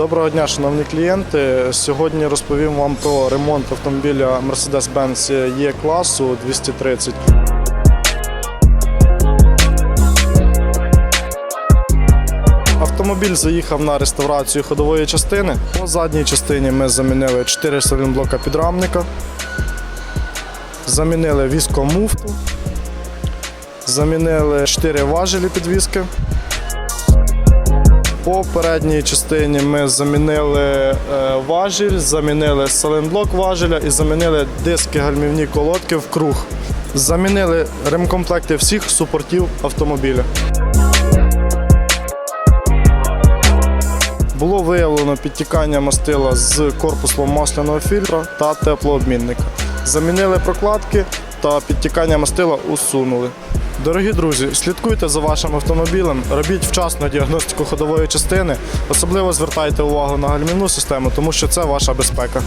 Доброго дня, шановні клієнти. Сьогодні розповім вам про ремонт автомобіля Mercedes-Benz E класу 230. Автомобіль заїхав на реставрацію ходової частини. По задній частині ми замінили 4 салінблока підрамника, замінили віскомуфту, замінили 4 важелі підвіски. По передній частині ми замінили е, важіль, замінили саленблок важеля і замінили диски гальмівні колодки в круг. Замінили ремкомплекти всіх супортів автомобіля. Було виявлено підтікання мастила з корпусом масляного фільтра та теплообмінника. Замінили прокладки та підтікання мастила усунули. Дорогі друзі, слідкуйте за вашим автомобілем, робіть вчасну діагностику ходової частини, особливо звертайте увагу на гальмівну систему, тому що це ваша безпека.